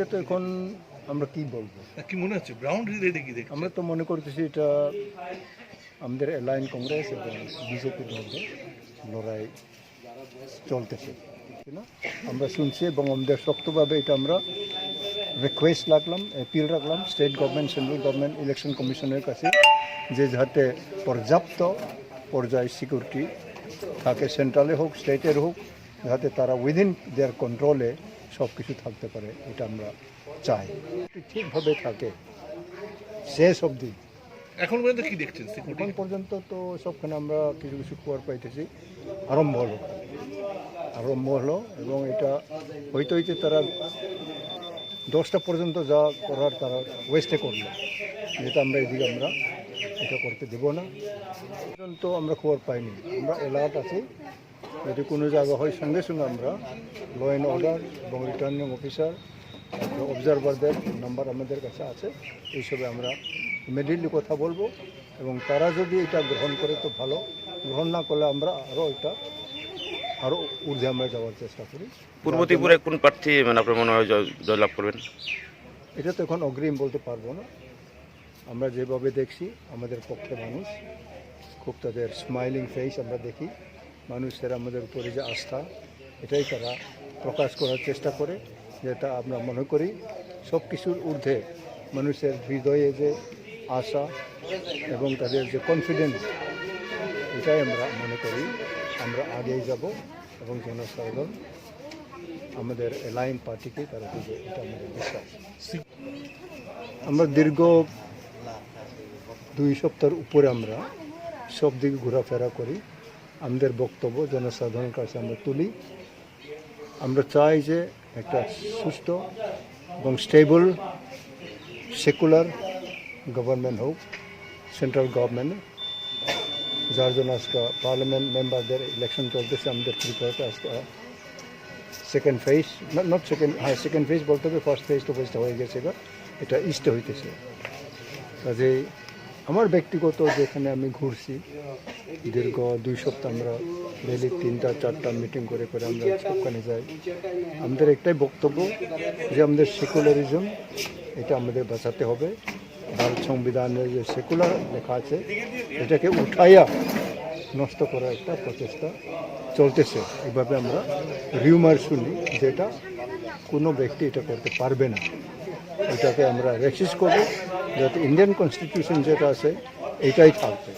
এটা তো এখন আমরা কি বলব? কি মনে হচ্ছে? গ্রাউন্ড রিলেটে কি দেখছেন? আমরা তো মনে করতেছি এটা আমাদের অ্যালাইন কংগ্রেস এবং বিজেপির মধ্যে লড়াই চলতেছে না? আমরা শুনছি এবং আমাদের শক্তভাবে এটা আমরা রিকোয়েস্ট রাখলাম অ্যাপিল রাখলাম state government central government election কমিশনের কাছে যে যাতে পর্যাপ্ত পর্যায়ে সিকিউরিটি থাকে সেন্ট্রালে হোক স্টেটের হোক যাতে তারা উইদিন দেয়ার কন্ট্রোলে সব কিছু থাকতে পারে এটা আমরা চাই। ঠিকভাবে থাকে। শেষ অবধি। এখন পর্যন্ত কি দেখছেন এখন পর্যন্ত তো সবখানে আমরা কিছু কিছু খবর পাইতেছি। আরম্ভ হলো। আরম্ভ হলো এবং এটা হইতে হইতে তারা দশটা পর্যন্ত যা করার তারা ওয়েস্টে করল। যেটা আমরা এদিকে আমরা এটা করতে দেব না। পর্যন্ত আমরা খবর পাইনি। আমরা অ্যালার্ট আছি। যদি কোনো জায়গা হয় সঙ্গে সঙ্গে আমরা ল অ্যান্ড অর্ডার এবং রিটার্নিং অফিসার অবজারভারদের নাম্বার আমাদের কাছে আছে। এইসবে আমরা ইমিডিয়েটলি কথা বলব এবং তারা যদি এটা গ্রহণ করে তো ভালো গ্রহণ না করলে আমরা আরও এটা আরও ঊর্ধ্বে আমরা যাওয়ার চেষ্টা করি। পূর্ব ত্রিপুরায় কোন প্রার্থী মানে আপনার মনে হয় জয়লাভ করবেন? এটা তো এখন অগ্রিম বলতে পারব না। আমরা যেভাবে দেখছি আমাদের পক্ষে মানুষ খুব তাদের স্মাইলিং ফেস আমরা দেখি। মানুষের আমাদের উপরে যে আস্থা, এটাই তারা প্রকাশ করার চেষ্টা করে, যেটা আমরা মনে করি সব কিছুর ঊর্ধ্বে মানুষের হৃদয়ে যে আশা এবং তাদের যে কনফিডেন্স এটাই আমরা মনে করি। আমরা আগেই যাব এবং জনসাধারণ আমাদের এলাইন পার্টিকে তারা দেবে এটা আমাদের বিশ্বাস। আমরা দীর্ঘ দুই সপ্তাহের উপরে আমরা সব দিকে ঘোরাফেরা করি। আমাদের বক্তব্য, জনসাধারণের কাছে আমরা তুলি। আমরা চাই যে একটা সুস্থ এবং স্টেবল, সেকুলার গভর্নমেন্ট হোক, সেন্ট্রাল গভর্নমেন্ট। যার জন্য আজকে পার্লামেন্ট মেম্বারদের ইলেকশন চলতেছে, আমাদের ত্রিপুরাতে আজকে সেকেন্ড ফেজ নট সেকেন্ড হ্যাঁ সেকেন্ড ফেজ বলতে হবে ফার্স্ট ফেজ তো ফেজটা হয়ে গেছে এটা ইস্টে হইতেছে। কাজে আমার ব্যক্তিগত যেখানে আমি ঘুরছি, দীর্ঘ দুই সপ্তাহ আমরা ডেলি তিনটা, চারটা মিটিং করে করে আমরা সবখানে যাই। আমাদের একটাই বক্তব্য যে আমাদের সেকুলারিজম এটা আমাদের বাঁচাতে হবে। ভারত সংবিধানের যে সেকুলার লেখা আছে, এটাকে উঠাইয়া নষ্ট করার একটা প্রচেষ্টা চলতেছে। এভাবে আমরা রিউমার শুনি যেটা কোনো ব্যক্তি এটা করতে পারবে না। এটাকে আমরা রেসিস করব। যাতে ইন্ডিয়ান কনস্টিটিউশন যেটা আছে এটাই থাকবে।